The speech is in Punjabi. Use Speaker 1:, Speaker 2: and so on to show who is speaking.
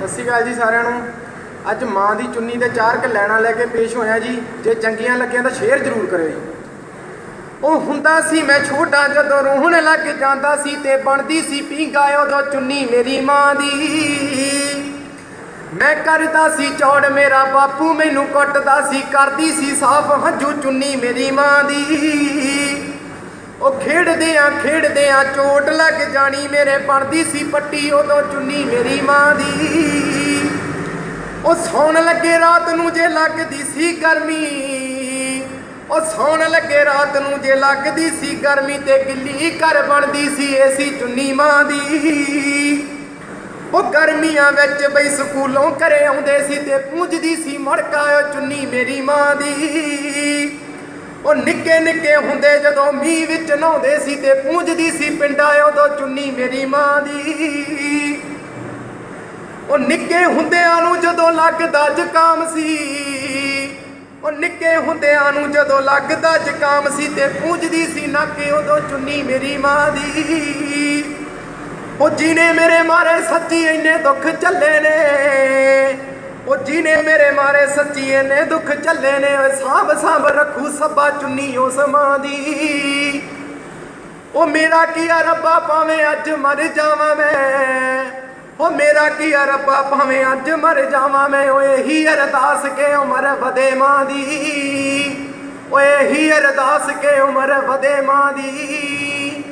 Speaker 1: ਸਤਿ ਸ਼੍ਰੀ ਅਕਾਲ ਜੀ ਸਾਰਿਆਂ ਨੂੰ। ਅੱਜ ਮਾਂ ਦੀ ਚੁੰਨੀ ਦੇ ਚਾਰ ਕ ਲੈਣਾ ਲੈ ਕੇ ਪੇਸ਼ ਹੋਇਆ ਜੀ। ਜੇ ਚੰਗੀਆਂ ਲੱਗੀਆਂ ਤਾਂ ਸ਼ੇਅਰ ਜ਼ਰੂਰ ਕਰਿਓ ਜੀ। ਉਹ ਹੁੰਦਾ ਸੀ ਮੈਂ ਛੋਟਾ ਜਦੋਂ ਰੋਹਣ ਲੱਗ ਜਾਂਦਾ ਸੀ ਤੇ ਬਣਦੀ ਸੀ ਪੀਂਗਾ ਉਦੋਂ ਚੁੰਨੀ ਮੇਰੀ ਮਾਂ ਦੀ। ਮੈਂ ਕਰਦਾ ਸੀ ਚੌੜ, ਮੇਰਾ ਬਾਪੂ ਮੈਨੂੰ ਕੁੱਟਦਾ ਸੀ, ਕਰਦੀ ਸੀ ਸਾਫ਼ ਹੰਝੂ ਚੁੰਨੀ ਮੇਰੀ ਮਾਂ ਦੀ। ਉਹ ਖੇਡਦੇ ਆ ਖੇਡਦੇ ਆ ਚੋਟ ਲੱਗ ਜਾਣੀ, ਮੇਰੇ ਬਣਦੀ ਸੀ ਪੱਟੀ, ਉਦੋਂ ਚੁੰਨੀ ਮੇਰੀ ਮਾਂ ਦੀ। ਉਹ ਸੌਣ ਲੱਗੇ ਰਾਤ ਨੂੰ ਜੇ ਲੱਗਦੀ ਸੀ ਗਰਮੀ। ਉਹ ਸੌਣ ਲੱਗੇ ਰਾਤ ਨੂੰ ਜੇ ਲੱਗਦੀ ਸੀ ਗਰਮੀ ਤੇ ਗਿੱਲੀ ਕਰ ਬਣਦੀ ਸੀ ਏਸੀ ਚੁੰਨੀ ਮਾਂ ਦੀ। ਉਹ ਗਰਮੀਆਂ ਵਿੱਚ ਬਈ ਸਕੂਲੋਂ ਘਰੇ ਆਉਂਦੇ ਸੀ ਤੇ ਪੂੰਝਦੀ ਸੀ, ਮੜਕਾ ਉਹ ਚੁੰਨੀ ਮੇਰੀ ਮਾਂ ਦੀ। ਉਹ ਨਿੱਕੇ ਨਿੱਕੇ ਹੁੰਦੇ ਜਦੋਂ ਮੀਂਹ ਵਿੱਚ ਨਹਾਉਂਦੇ ਸੀ ਤੇ ਪੂੰਝਦੀ ਸੀ ਪਿੰਡਾਂ, ਉਦੋਂ ਚੁੰਨੀ ਮੇਰੀ ਮਾਂ ਦੀ। ਉਹ ਨਿੱਕੇ ਹੁੰਦਿਆਂ ਨੂੰ ਜਦੋਂ ਲੱਗਦਾ ਜ਼ੁਕਾਮ ਸੀ, ਉਹ ਨਿੱਕੇ ਹੁੰਦਿਆਂ ਨੂੰ ਜਦੋਂ ਲੱਗਦਾ ਜ਼ੁਕਾਮ ਸੀ ਤੇ ਪੂੰਝਦੀ ਸੀ ਨਾਕੇ, ਉਦੋਂ ਚੁੰਨੀ ਮੇਰੀ ਮਾਂ ਦੀ। ਉਹ ਜਿਹਨੇ ਮੇਰੇ ਮਾਰੇ ਸੱਚੀ ਇੰਨੇ ਦੁੱਖ ਝੱਲੇ ਨੇ ਉਹ ਜਿਹਨੇ ਮੇਰੇ ਮਾਰੇ ਸੱਚੀ ਨੇ ਦੁੱਖ ਝੱਲੇ ਨੇ, ਓਏ ਸਾਂਭ ਸਾਂਭ ਰੱਖੂ ਸੱਬਾ ਚੁੰਨੀ ਉਸ ਮਾਂ ਦੀ। ਉਹ ਮੇਰਾ ਕੀ ਆ ਰੱਬਾ, ਭਾਵੇਂ ਅੱਜ ਮਰ ਜਾਵਾਂ ਮੈਂ। ਉਹ ਮੇਰਾ ਕੀ ਆ ਰੱਬਾ, ਭਾਵੇਂ ਅੱਜ ਮਰ ਜਾਵਾਂ ਮੈਂ। ਓਏ ਹੀ ਅਰਦਾਸ ਕੇ ਉਮਰ ਵਧੇ ਮਾਂ ਦੀ। ਓਏ ਹੀ ਅਰਦਾਸ ਕੇ ਉਮਰ ਵਧੇ ਮਾਂ ਦੀ।